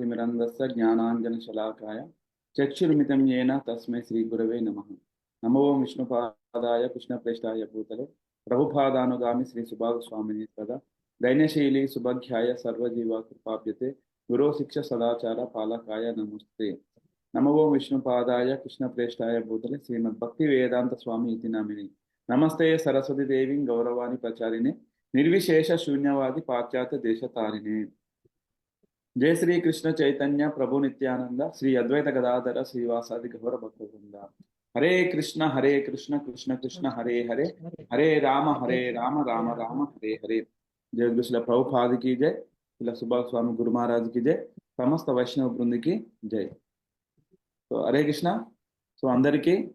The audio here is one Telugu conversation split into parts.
తిమిరంధస్య జ్ఞానాంజన శలాకాయ చక్షుర్మితం ఏన తస్మై శ్రీ గురవే నమ. నమో విష్ణుపాదాయ కృష్ణప్రేష్టాయ భూతలే. ప్రభుపాదానుగామి శ్రీ సుభాగస్వామిని సదా దైన్యశైలి సుభాఖ్యాయ సర్వజీవ కృపాభ్యతే గురో శిక్ష సదాచార పాలకాయ నమస్తే. నమో విష్ణుపాదాయ కృష్ణప్రేష్టాయ భూతలే. శ్రీమద్ భక్తి వేదాంత స్వామి ఇది నామిని. నమస్తే సరస్వతి దేవి గౌరవాణి ప్రచారిణే. నిర్విశేష శూన్యవాది పాశ్చాత్య దేశతారిణే. జయ శ్రీ కృష్ణ చైతన్య ప్రభు నిత్యానంద శ్రీ అద్వైత గదాధర శ్రీవాసాది గౌర భక్తవృంద హరే కృష్ణ హరే కృష్ణ కృష్ణ కృష్ణ హరే హరే. హరే రామ హరే రామ రామ రామ హరే హరే. జయ శ్రీల ప్రభుపాదికి జై. శ్రీల సుభాష్ స్వామి గురు మహారాజ్కి జై. సమస్త వైష్ణవ బృందికి జై. సో హరే కృష్ణ. సో అందరికీ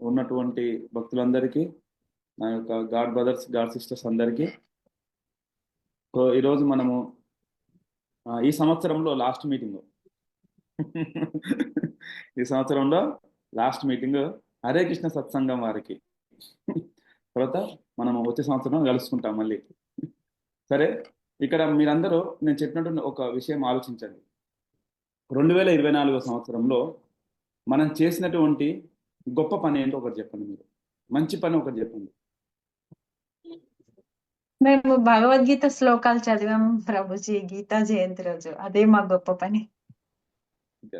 ఉన్నటువంటి భక్తులందరికీ నా యొక్క గాడ్ బ్రదర్స్ గాడ్ సిస్టర్స్ అందరికీ. సో ఈరోజు మనము ఈ సంవత్సరంలో లాస్ట్ మీటింగ్. ఈ సంవత్సరంలో లాస్ట్ మీటింగ్ హరే కృష్ణ సత్సంగం వారికి. తర్వాత మనం వచ్చే సంవత్సరం కలుసుకుంటాం మళ్ళీ. సరే ఇక్కడ మీరందరూ నేను చెప్పినట్టు ఒక విషయం ఆలోచించండి. రెండు వేల ఇరవై నాలుగో సంవత్సరంలో మనం చేసినటువంటి గొప్ప పని ఏంటో ఒకటి చెప్పండి మీరు. మంచి పని ఒకటి చెప్పండి. మేము భగవద్గీత శ్లోకాలు చదివాం ప్రభుజీ గీతా జయంతి రోజు. అదే మా గొప్ప పని.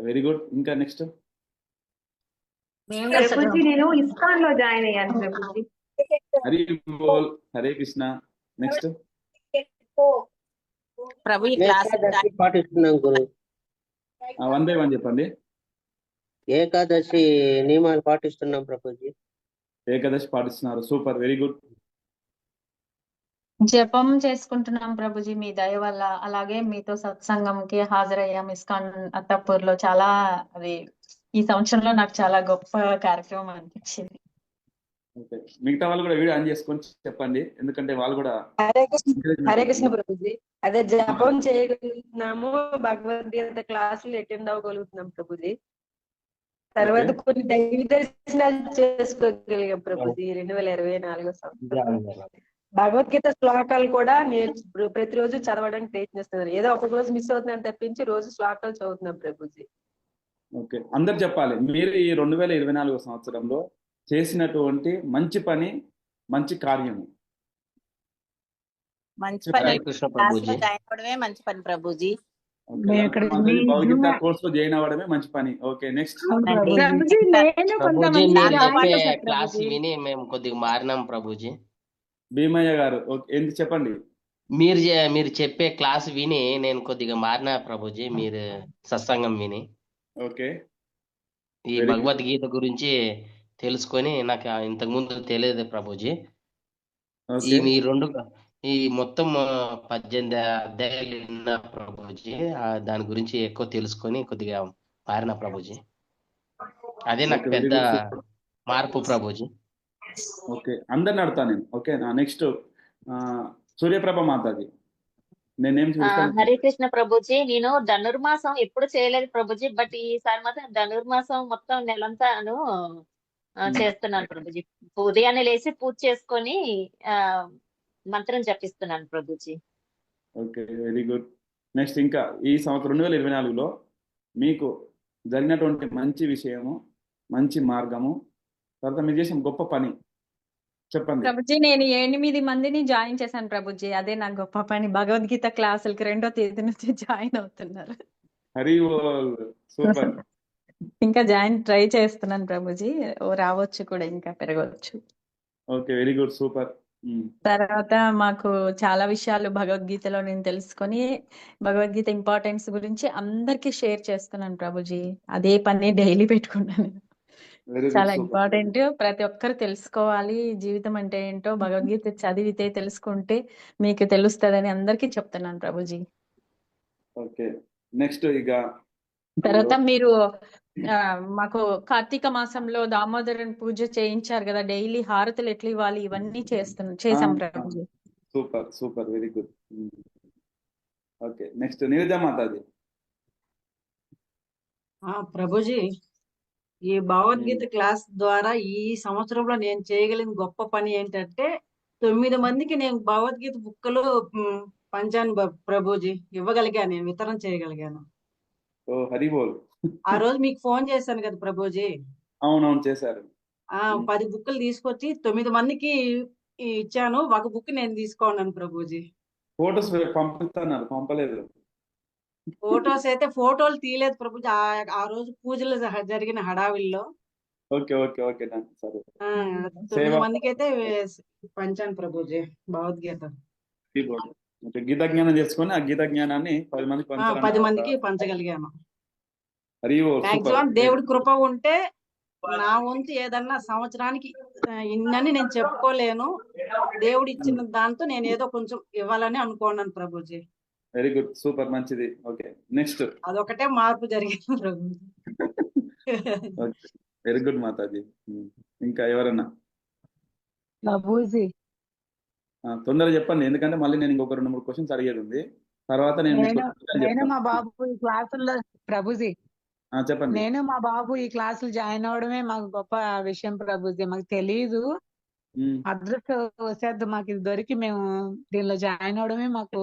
Very good. ఇంకా నెక్స్ట్? ప్రభుజీ నేను ఇస్కాన్లో జాయిన్ అయ్యాను ప్రభుజీ. హరి బోల్ హరే కృష్ణ. నెక్స్ట్? ప్రభు ఈ క్లాస్ పాటిస్తున్నాం గురు. వన్ బై వన్ చెప్పండి. ఏకాదశి నియమాలు పాటిస్తున్నాం ప్రభుజీ. ఏకాదశి పాటిస్తున్నారు. Super very good. జపం చేసుకుంటున్నాం ప్రభుజీ మీ దయ వల్ల. అలాగే మీతో సత్సంగంకి హాజరయ్యాం ఇస్కాన్ అత్తాపూర్లో చాలా అది ఈ సంవత్సరంలో నాకు చాలా గొప్ప కార్యక్రమం అనిపించింది. మిగతా వాళ్ళు కూడా వీడియో ఆన్ చేసుకొని చెప్పండి. ఎందుకంటే వాళ్ళు కూడా హరే కృష్ణ. ప్రభుజీ. అదే జపం చేయగలుగుతున్నాము భగవద్గీత క్లాసులు అటెండ్ అవ్వగలుగుతున్నాం ప్రభుజీ. తర్వాత కొన్ని దైవ దర్శనాలు చేసుకోగలిగాం ప్రభుజీ రెండు వేల ఇరవై నాలుగో సంవత్సరం. భగవద్గీత శ్లోకాలు కూడా నేను ప్ర- ప్రతిరోజు చదవడానికి ప్రయత్నిస్తున్నాను. ఏదో ఒక రోజు మిస్ అవుతున్నాను తప్పించి రోజు శ్లోకాలు చదువుతున్నాం ప్రభుజీ. ఓకే. అందరు చెప్పాలి. మీరు ఈ రెండు వేల ఇరవై నాలుగో సంవత్సరంలో చేసినటువంటి మంచి పని మంచి కార్యము మంచి. పని. మంచి పని ప్రభుజీ. భగవద్గీత కోర్స్లో జాయిన్ అవ్వడమే మంచి పని. Okay next class. విని మేము కొద్దిగా మారినాం ప్రభుజీ. భీమయ్య గారు ఏంటి చెప్పండి? మీరు మీరు చెప్పే క్లాస్ విని నేను కొద్దిగా మారినా ప్రభుజీ మీరు సత్సంగం విని. ఓకే. ఈ. భగవద్గీత గురించి తెలుసుకొని నాకు ఇంతకు ముందు తెలియదు ప్రభుజీ. ఈ రెండు ఈ మొత్తం పద్దెనిమిది అధ్యాయాలు విన్న ప్రభుజీ దాని గురించి ఎక్కువ తెలుసుకొని కొద్దిగా మారిన ప్రభుజీ. అదే నాకు పెద్ద. మార్పు ప్రభుజీ. ఓకే అందరిని అడుగుతా నేను. ఓకే నా నెక్స్ట్ సూర్యప్రభ మాతాజీ. నేనేం హరే కృష్ణ ప్రభుజీ. నేను ధనుర్మాసం ఎప్పుడు చేయలేదు ప్రభుజీ బట్ ఈసారి మాత్రం ధనుర్మాసం మొత్తం నెలంతాను Hmm. చేస్తున్నాను ప్రభుజీ. ఉదయాన్నే లేచి పూజ చేసుకొని మంత్రం జపిస్తున్నాను Prabhuji. Okay very good. Next ఇంకా ఈ సంవత్సరం రెండు వేల ఇరవై నాలుగులో మీకు జరిగినటువంటి మంచి విషయము మంచి మార్గము తర్వాత మీరు చేసిన గొప్ప పని. చెప్పండి. ప్రభుజీ నేను ఎనిమిది మందిని జాయిన్ చేశాను ప్రభుజీ. అదే నా గొప్ప పని. భగవద్గీత క్లాసులకి రెండో తేదీ నుంచి జాయిన్ అవుతున్నారు. హరి సూపర్. ఇంకా జాయిన్ ట్రై చేస్తున్నాను ప్రభుజీ. ఓ రావచ్చు కూడా ఇంకా పెరగవచ్చు. Okay very good super. తర్వాత మాకు చాలా విషయాలు భగవద్గీతలో నేను తెలుసుకొని భగవద్గీత ఇంపార్టెన్స్ గురించి అందరికీ షేర్ చేస్తున్నాను ప్రభుజీ. అదే పని డైలీ పెట్టుకున్నాను చాలా ఇంపార్టెంట్. ప్రతి ఒక్కరు తెలుసుకోవాలి. జీవితం అంటే ఏంటో భగవద్గీత చదివితే తెలుసుకుంటే మీకు తెలుస్తుందని అందరికీ చెప్తున్నాను ప్రభుజీ. ఓకే నెక్స్ట్ ఇక తర్వాత మీరు మాకు కార్తీక మాసంలో దామోదరుని పూజ చేయించారు కదా డైలీ హారతులు ఎట్లా ఇవ్వాలి? ఇవన్నీ చేస్తున్నాం చేసాం Prabhuji. Super super very good. Okay next Neeraja Mataji. ఆ ప్రభుజీ ఈ భగవద్గీత క్లాస్ ద్వారా ఈ సంవత్సరంలో నేను చేయగలిగిన గొప్ప పని ఏంటంటే తొమ్మిది మందికి నేను భగవద్గీత బుక్కలు పంచాన్ ప్రభుజీ ఇవ్వగలిగాను నేను వితరణ చేయగలిగాను. ఆ రోజు మీకు ఫోన్ చేశాను కదా ప్రభుజీ? అవునవును చేశారు. ఆ పది బుక్కులు తీసుకొచ్చి తొమ్మిది మందికి ఇచ్చాను. ఒక బుక్ నేను తీసుకోన్నాను ప్రభుజీ. ఫోటోస్ పంపిస్తున్నారు పంపలేదు. ఫోటోస్ అయితే ఫోటోలు తీయలేదు ప్రభుజీ. ఆ రోజు పూజలు జరిగిన హడావిల్లో. Okay okay okay done. సరే. తొమ్మిది. మందికి అయితే పంచాను ప్రభుజీ భగవద్గీత. గీత జ్ఞానం చేసుకొని ఆ గీత జ్ఞానాన్ని పది మందికి పది మందికి మాక్సిమం సూపర్. దేవుడి కృప ఉంటే నా వంతు ఏదన్నా సంవత్సరానికి ఇన్నని నేను చెప్పుకోలేను. దేవుడు ఇచ్చిన దాంతో నేను ఏదో కొంచెం ఇవ్వాలని అనుకున్నాను ప్రభుజీ. వెరీ గుడ్ సూపర్ మంచిది. ఓకే నెక్స్ట్ అదొకటే మార్పు జరిగింది. వెరీ గుడ్ మాతాజీ. ఉమ్. ఇంకా ఎవరన్నా? బాబూజీ తొందరగా చెప్పండి. ఎందుకంటే మళ్ళీ నేను ఇంకొక రెండు మూడు క్వశ్చన్స్ అడిగేది ఉంది. తర్వాత నేను మా బాబు ఈ క్లాసుల్లో ప్రభుజీ. ఆ, చెప్పండి. నేను మా బాబు ఈ క్లాసులు జాయిన్ అవడమే మాకు గొప్ప విషయం ప్రభుజీ. మాకు తెలియదు అదృష్టవశాత్తు మాకు ఇది దొరికి మేము దీనిలో జాయిన్ అవడమే మాకు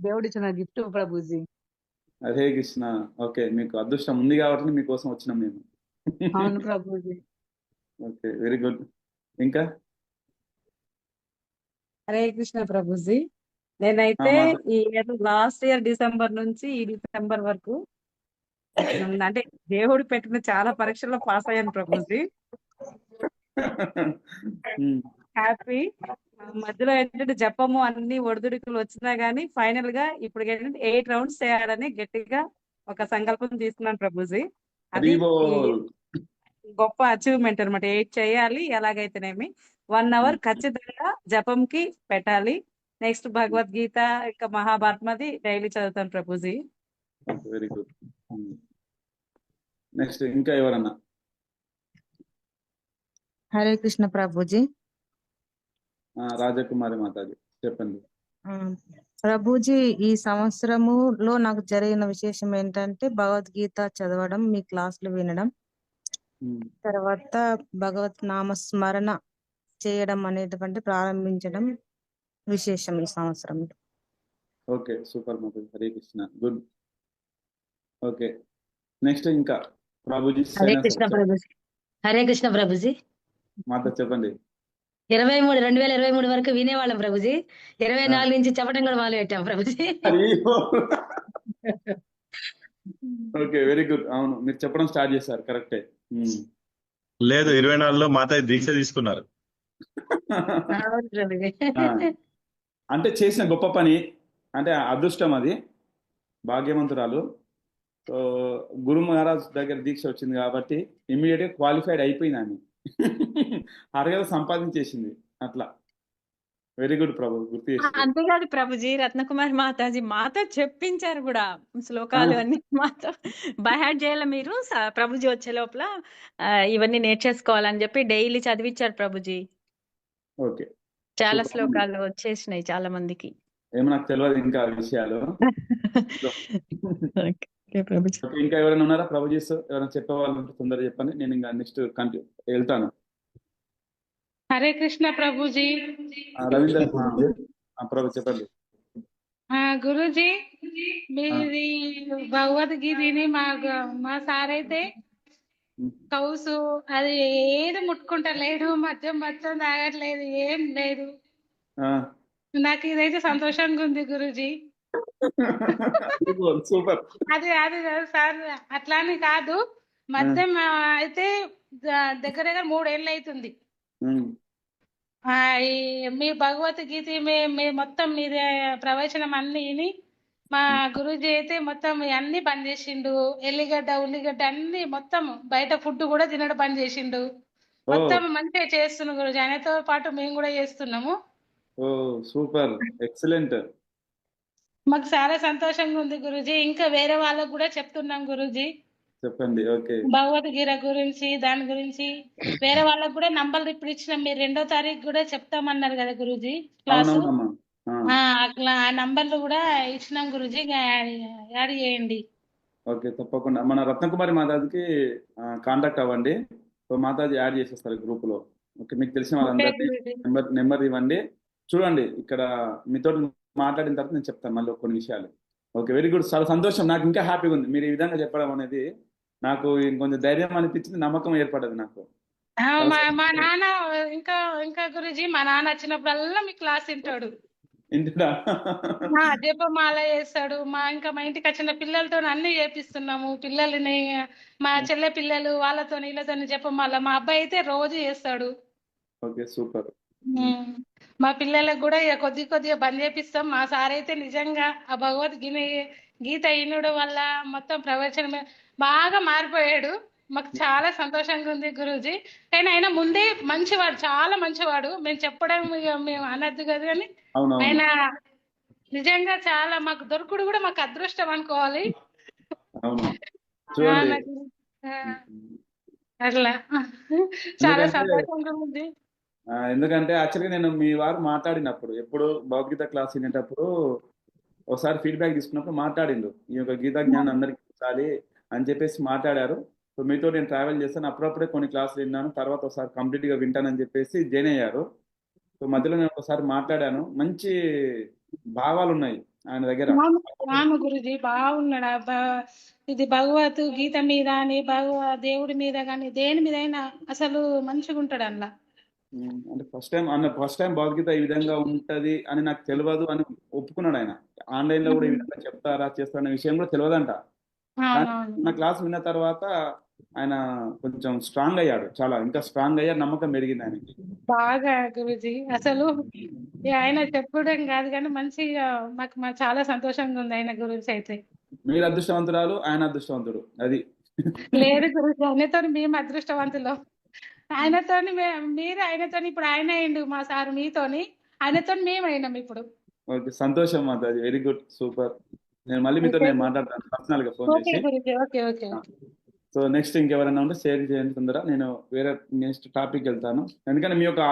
దేవుడిచ్చిన గిఫ్ట్ ప్రభుజీ. హరే కృష్ణ. ఓకే మీకు అదృష్టం ఉంది కాబట్టి మీకోసం వచ్చినాం మేము. అవును ప్రభుజీ. Okay very good. ఇంకా? హరే కృష్ణ ప్రభుజీ. నేనైతే ఈ ఇయర్ లాస్ట్ ఇయర్ డిసెంబర్ నుంచి ఈ డిసెంబర్ వరకు అంటే దేవుడు పెట్టిన చాలా పరీక్షల్లో పాస్ అయ్యాను ప్రభుజీ. హ్యాపీ మధ్యలో ఏంటంటే జపము అన్ని ఒడిదుడుకులు వచ్చినా గానీ ఫైనల్గా ఇప్పుడు ఏంటంటే ఎయిట్ రౌండ్స్ చేయాలని గట్టిగా ఒక సంకల్పం తీసుకున్నాను ప్రభుజీ. అది గొప్ప అచీవ్మెంట్ అన్నమాట. ఎయిట్ చేయాలి ఎలాగైతేనేమి. వన్ అవర్ ఖచ్చితంగా జపంకి పెట్టాలి. నెక్స్ట్ భగవద్గీత ఇంకా మహాభారతం అది డైలీ చదువుతాను ప్రభుజీ. వెరీ గుడ్ నెక్స్ట్ ఇంకా ఎవరన్నా? హరే కృష్ణ ప్రభుజీ. ఆ, రాజకుమారి మాతాజీ చెప్పండి. ఆ, ప్రభుజీ ఈ సంవత్సరములో నాకు జరిగిన విశేషం ఏంటంటే భగవద్గీత చదవడం మీ క్లాసులు వినడం. తర్వాత భగవత్ నామ స్మరణ చేయడం అనేటువంటి ప్రారంభించడం విశేషం ఈ సంవత్సరంలో. Okay super Mataji Hare Krishna good. Okay next ఇంకా ప్రభుజీ హరే కృష్ణ ప్రభుజీ. హరే కృష్ణ ప్రభుజీ. మాత చెప్పండి. ఇరవై మూడు రెండు వేల ఇరవై మూడు వరకు వినేవాళ్ళం ప్రభుజీ. ఇరవై. నాలుగు నుంచి చెప్పడం కూడా మొదలు పెట్టాం ప్రభుజీ ఓకే వెరీ గుడ్. అవును మీరు చెప్పడం స్టార్ట్ చేశారు కరెక్టే. లేదు ఇరవై నాలుగులో మాతాజీ దీక్ష తీసుకున్నారు. అంటే చేసిన గొప్ప పని అంటే అదృష్టం అది భాగ్యవంతురాలు. సో గురు మహారాజ్ దగ్గర దీక్ష వచ్చింది కాబట్టి ఇమ్మీడియట్గా క్వాలిఫైడ్ అయిపోయింది ఆమె అరగద సంపాదించేసింది. అట్లా. వెరీ గుడ్ ప్రభు. గుర్తు అంతేకాదు ప్రభుజీ రత్నకుమార్ మాతాజీ మాతో చెప్పించారు కూడా. శ్లోకాలు. అన్ని మాతో. బైహార్ట్ చేయాలి మీరు? స- ప్రభుజీ వచ్చే లోపల ఇవన్నీ నేర్చేసుకోవాలని చెప్పి డైలీ చదివించారు ప్రభుజీ. ఓకే. చాలా శ్లోకాలు వచ్చేసినాయి చాలా మందికి. ఏమో నాకు తెలియదు ఇంకా విషయాలు. ఇంకా ఎవరైనా ఉన్నారా? ప్రభుజీస్ ఎవరైనా చెప్పే వాళ్ళు ఉంటే తొందరగా చెప్పండి. నేను ఇంకా నెక్స్ట్ కంటిన్యూ వెళ్తాను. హరే కృష్ణ ప్రభుజీ. రవీంద్ర ప్రభు చెప్పండి. గురుజీ మీది భగవద్గీతని మా మా సార్ అయితే కౌసు అది ఏది ముట్టుకుంటలేడు మద్యం మద్యం తాగట్లేదు ఏం లేదు. నాకు ఇదైతే సంతోషంగా ఉంది గురుజీ. సూపర్ అది అది సార్ అట్లాని కాదు మద్యం అయితే దగ్గర దగ్గర మూడేళ్ళు అవుతుంది మీ భగవద్గీత మీ మీ మొత్తం మీది ప్రవచనం అన్ని విని మా గురూజీ అయితే మొత్తం అన్ని బంద్ చేసిండు. ఎల్లిగడ్డ ఉల్లిగడ్డ అన్ని మొత్తం బయట ఫుడ్ కూడా తినడం బంద్ చేసిండు. మొత్తం మంచిగా చేస్తున్నాం గురూజీ. ఆయనతో పాటు మేము కూడా చేస్తున్నాము. ఓ సూపర్. ఎక్సలెంట్. మాకు చాలా సంతోషంగా ఉంది గురూజీ. ఇంకా వేరే వాళ్ళకు కూడా చెప్తున్నాం గురూజీ. చెప్పండి ఓకే. భగవద్గీత గురించి దాని గురించి. వేరే వాళ్ళకు కూడా నంబర్లు ఇప్పుడు ఇచ్చినాం మీరు రెండో తారీఖు కూడా చెప్తామన్నారు కదా గురూజీ క్లాసు? అట్లా ఆ. నంబర్లు కూడా ఇచ్చినాం గురూజీ యాడ్ చేయండి. ఓకే తప్పకుండా. మన రత్నకుమారి మాతాజీకి కాంటాక్ట్ అవ్వండి. సో మాతాజీ యాడ్ చేసేస్తారు గ్రూప్లో ఓకే మీకు తెలిసిన గురూజీ. నెంబర్ నెంబర్ ఇవ్వండి. చూడండి ఇక్కడ మీతో మాట్లాడిన తర్వాత నేను చెప్తాను మళ్ళీ కొన్ని విషయాలు. Okay very good. చాలా సంతోషం. నాకు ఇంకా హ్యాపీగా ఉంది. మీరు ఈ విధంగా చెప్పడం అనేది నాకు ఇంకొంచెం ధైర్యం అనిపించింది నమ్మకం ఏర్పడదు నాకు. మా మా నాన్న ఇంకా ఇంకా గురుజీ మా నాన్న వచ్చినప్పుడల్లా మీ క్లాస్ వింటాడు ఇంటిదా ఆ, జపమాల చేస్తాడు మా ఇంకా మా ఇంటికి వచ్చిన పిల్లలతో అన్ని చేపిస్తున్నాము. పిల్లల్ని మా చెల్లె పిల్లలు వాళ్ళతో వీళ్ళతో జపమాల మా అబ్బాయి అయితే రోజు చేస్తాడు. Okay super. మా పిల్లలకు కూడా ఇక కొద్ది కొద్దిగా బంద్ చేపిస్తాం. మా సార్ అయితే నిజంగా ఆ భగవద్గీత గీత వినడం వల్ల మొత్తం ప్రవచనం బాగా మారిపోయాడు. మాకు చాలా సంతోషంగా ఉంది గురూజీ. కానీ ఆయన ముందే మంచివాడు చాలా మంచివాడు. మేము చెప్పడం మేము అనద్దు కదా కానీ అవునవును. ఆయన నిజంగా చాలా మాకు దొరుకుడు కూడా మాకు అదృష్టం అనుకోవాలి. అట్లా. చాలా సంతోషంగా ఉంది. ఎందుకంటే యాక్చువల్గా నేను మీ వారు మాట్లాడినప్పుడు ఎప్పుడు భగవద్గీత క్లాస్ వినేటప్పుడు ఒకసారి ఫీడ్బ్యాక్ తీసుకున్నప్పుడు మాట్లాడిండు. ఈ యొక్క గీతా జ్ఞానం అందరికీ ఇవ్వాలి అని చెప్పేసి మాట్లాడారు. సో మీతో నేను ట్రావెల్ చేస్తాను. అప్పుడప్పుడే కొన్ని క్లాసులు విన్నాను. తర్వాత ఒకసారి కంప్లీట్గా వింటానని చెప్పేసి జాయిన్ అయ్యారు. సో మధ్యలో నేను ఒకసారి మాట్లాడాను. మంచి భావాలు ఉన్నాయి ఆయన దగ్గర. రామ గురుజీ బాగున్నాడు ఇది భగవత్ గీత మీద అని భగవ దేవుడి మీద కానీ దేని మీద అయినా అసలు మంచిగా ఉంటాడు ఉమ్, అంటే ఫస్ట్ టైం అన్న ఫస్ట్ టైం భగవద్గీత ఈ విధంగా ఉంటది అని నాకు తెలియదు అని ఒప్పుకున్నాడు ఆయన. ఆన్లైన్లో కూడా ఈ విధంగా చెప్తారా చేస్తారా అనే విషయం కూడా తెలియదంట. నా క్లాస్ విన్న తర్వాత ఆయన కొంచెం స్ట్రాంగ్ అయ్యాడు చాలా ఇంకా స్ట్రాంగ్ అయ్యాడు నమ్మకం పెరిగింది ఆయనకి. బాగా గురుజీ. అసలు ఆయన చెప్పడం కాదు కానీ మంచిగా మాకు మా చాలా సంతోషంగా ఉంది ఆయన గురించి అయితే. మీరు అదృష్టవంతురాలు ఆయన అదృష్టవంతుడు. అది. లేదు గురుజీ ఆయనతో మేము అదృష్టవంతులు. ఆయనతోని మే- మీరు ఆయనతోని ఇప్పుడు ఆయన అయిండు మా సార్ మీతోని. ఆయనతో మేము అయినాం ఇప్పుడు. ఓకే సంతోషం మాతాజీ. Very good. సూపర్. నేను మళ్ళీ మీతో నేను మాట్లాడతాను. పర్సనల్గా ఫోన్ చేసి. Guruji okay okay. Okay so next ఇంకెవరైనా ఉంటే షేర్ చేయండి తొందర నేను వేరే నెక్స్ట్ టాపిక్ వెళ్తాను. ఎందుకంటే మీ యొక్క